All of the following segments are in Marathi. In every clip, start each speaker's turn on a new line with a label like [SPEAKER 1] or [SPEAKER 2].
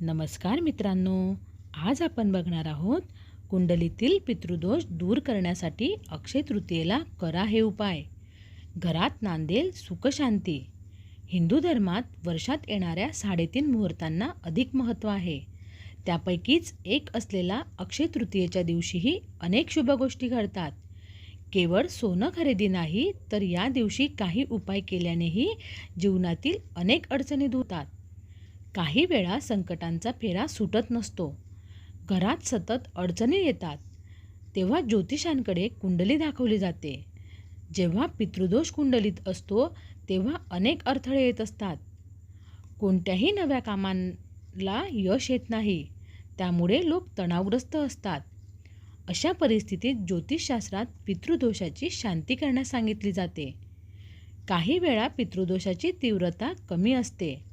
[SPEAKER 1] नमस्कार मित्रांनो आज आपण बघणार आहोत कुंडलीतील पितृदोष दूर करण्यासाठी अक्षय तृतीयेला करा हे उपाय. घरात नांदेल सुखशांती. हिंदू धर्मात वर्षात येणाऱ्या साडेतीन मुहूर्तांना अधिक महत्त्व आहे. त्यापैकीच एक असलेला अक्षय तृतीयेच्या दिवशीही अनेक शुभ गोष्टी घडतात. केवळ सोनं खरेदी नाही तर या दिवशी काही उपाय केल्यानेही जीवनातील अनेक अडचणी धुतात काही वेळा संकटांचा फेरा सुटत नसतो. घरात सतत अडचणी येतात. तेव्हा ज्योतिषांकडे कुंडली दाखवली जाते. जेव्हा पितृदोष कुंडलीत असतो तेव्हा अनेक अडथळे येत असतात. कोणत्याही नव्या कामांना यश येत नाही. त्यामुळे लोक तणावग्रस्त असतात. अशा परिस्थितीत ज्योतिषशास्त्रात पितृदोषाची शांती करण्यास सांगितली जाते. काही वेळा पितृदोषाची तीव्रता कमी असते.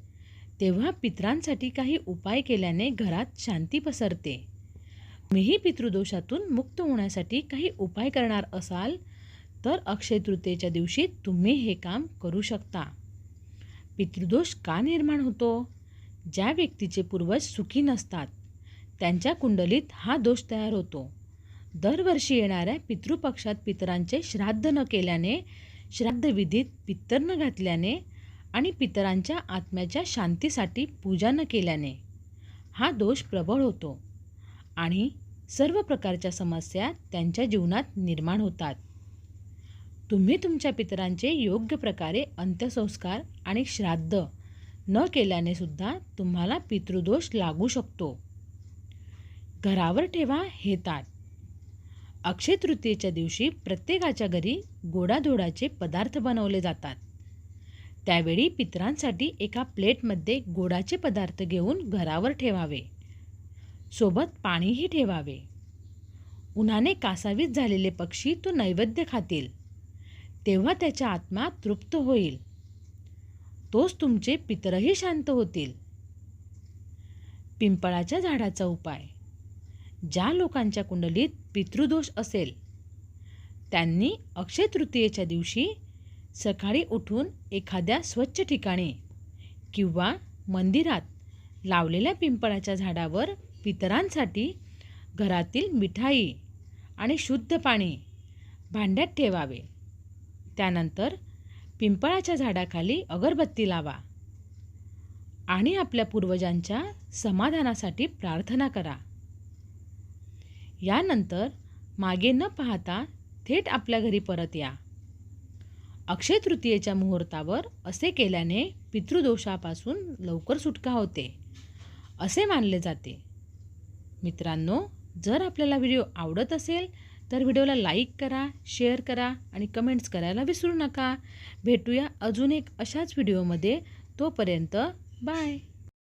[SPEAKER 1] तेव्हा पितरांसाठी काही उपाय केल्याने घरात शांती पसरते. मीही पितृदोषातून मुक्त होण्यासाठी काही उपाय करणार असाल तर अक्षय तृतीयेच्या दिवशी तुम्ही हे काम करू शकता. पितृदोष का निर्माण होतो? ज्या व्यक्तीचे पूर्वज सुखी नसतात त्यांच्या कुंडलीत हा दोष तयार होतो. दरवर्षी येणाऱ्या पितृपक्षात पितरांचे श्राद्ध न केल्याने श्राद्धविधीत पित्तर न घातल्याने आणि पितरांच्या आत्म्याच्या शांतीसाठी पूजा न केल्याने हा दोष प्रबळ होतो आणि सर्व प्रकारच्या समस्या त्यांच्या जीवनात निर्माण होतात. तुम्ही तुमच्या पितरांचे योग्य प्रकारे अंत्यसंस्कार आणि श्राद्ध न केल्याने सुद्धा तुम्हाला पितृदोष लागू शकतो. घरावर ठेवा हे ताट. अक्षय तृतीयेच्या दिवशी प्रत्येकाच्या घरी गोडाधोडाचे पदार्थ बनवले जातात. त्यावेळी पितरांसाठी एका प्लेटमध्ये गोडाचे पदार्थ घेऊन घरावर ठेवावे. सोबत पाणीही ठेवावे. उन्हाने कासावीत झालेले पक्षी तो नैवेद्य खातील. तेव्हा त्याच्या आत्मा तृप्त होईल. तोच तुमचे पितरही शांत होतील. पिंपळाच्या झाडाचा उपाय. ज्या लोकांच्या कुंडलीत पितृदोष असेल त्यांनी अक्षय तृतीयेच्या दिवशी सकाळी उठून एखाद्या स्वच्छ ठिकाणी किंवा मंदिरात लावलेल्या पिंपळाच्या झाडावर पितरांसाठी घरातील मिठाई आणि शुद्ध पाणी भांड्यात ठेवावे. त्यानंतर पिंपळाच्या झाडाखाली अगरबत्ती लावा आणि आपल्या पूर्वजांच्या समाधानासाठी प्रार्थना करा. यानंतर मागे न पाहता थेट आपल्या घरी परत या. अक्षय तृतीयेच्या मुहूर्तावर असे केल्याने पितृदोषापासून लवकर सुटका होते. असे मानले जाते. मित्रांनो जर आपल्याला व्हिडिओ आवडत असेल तर व्हिडिओला लाईक करा शेअर करा आणि कमेंट्स करायला विसरू नका. भेटूया अजून एक अशाच व्हिडिओमध्ये. तोपर्यंत बाय.